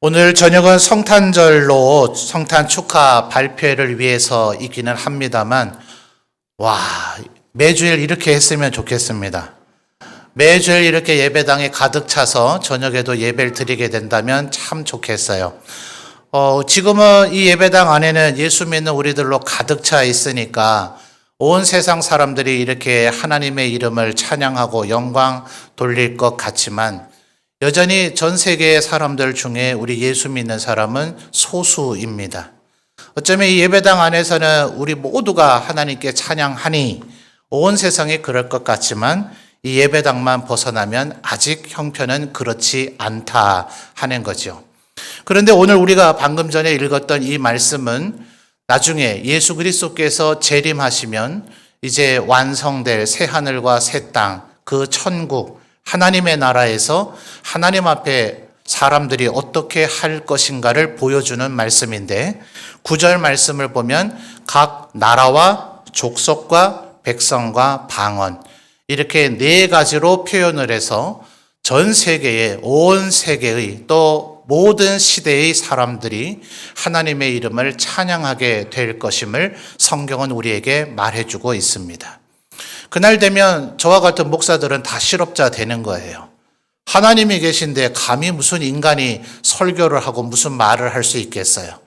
오늘 저녁은 성탄절로 성탄 축하 발표회를 위해서 있기는 합니다만, 와, 매주일 이렇게 했으면 좋겠습니다. 매주일 이렇게 예배당에 가득 차서 저녁에도 예배를 드리게 된다면 참 좋겠어요. 어, 지금은 이 예배당 안에는 예수 믿는 우리들로 가득 차 있으니까 온 세상 사람들이 이렇게 하나님의 이름을 찬양하고 영광 돌릴 것 같지만 여전히 전 세계의 사람들 중에 우리 예수 믿는 사람은 소수입니다. 어쩌면 이 예배당 안에서는 우리 모두가 하나님께 찬양하니 온 세상이 그럴 것 같지만 이 예배당만 벗어나면 아직 형편은 그렇지 않다 하는 거죠. 그런데 오늘 우리가 방금 전에 읽었던 이 말씀은 나중에 예수 그리스도께서 재림하시면 이제 완성될 새 하늘과 새 땅, 그 천국, 하나님의 나라에서 하나님 앞에 사람들이 어떻게 할 것인가를 보여주는 말씀인데 구절 말씀을 보면 각 나라와 족속과 백성과 방언 이렇게 네 가지로 표현을 해서 전 세계의 온 세계의 또 모든 시대의 사람들이 하나님의 이름을 찬양하게 될 것임을 성경은 우리에게 말해주고 있습니다. 그날 되면 저와 같은 목사들은 다 실업자 되는 거예요. 하나님이 계신데 감히 무슨 인간이 설교를 하고 무슨 말을 할 수 있겠어요.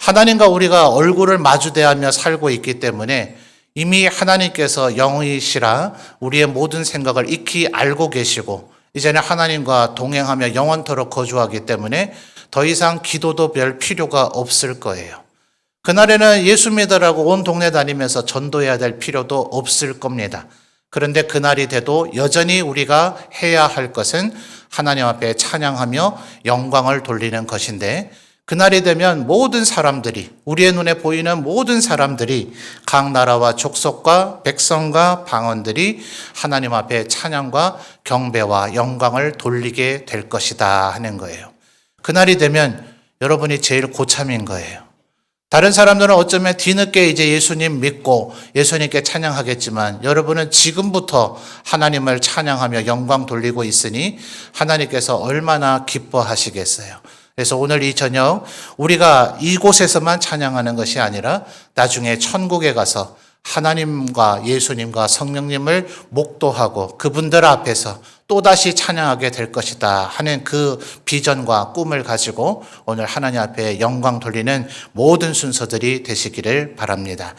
하나님과 우리가 얼굴을 마주대하며 살고 있기 때문에 이미 하나님께서 영이시라 우리의 모든 생각을 익히 알고 계시고 이제는 하나님과 동행하며 영원토록 거주하기 때문에 더 이상 기도도 별 필요가 없을 거예요. 그날에는 예수 믿으라고 온 동네 다니면서 전도해야 될 필요도 없을 겁니다. 그런데 그날이 돼도 여전히 우리가 해야 할 것은 하나님 앞에 찬양하며 영광을 돌리는 것인데 그날이 되면 모든 사람들이 우리의 눈에 보이는 모든 사람들이 각 나라와 족속과 백성과 방언들이 하나님 앞에 찬양과 경배와 영광을 돌리게 될 것이다 하는 거예요. 그날이 되면 여러분이 제일 고참인 거예요. 다른 사람들은 어쩌면 뒤늦게 이제 예수님 믿고 예수님께 찬양하겠지만 여러분은 지금부터 하나님을 찬양하며 영광 돌리고 있으니 하나님께서 얼마나 기뻐하시겠어요. 그래서 오늘 이 저녁 우리가 이곳에서만 찬양하는 것이 아니라 나중에 천국에 가서 하나님과 예수님과 성령님을 목도하고 그분들 앞에서 또다시 찬양하게 될 것이다 하는 그 비전과 꿈을 가지고 오늘 하나님 앞에 영광 돌리는 모든 순서들이 되시기를 바랍니다.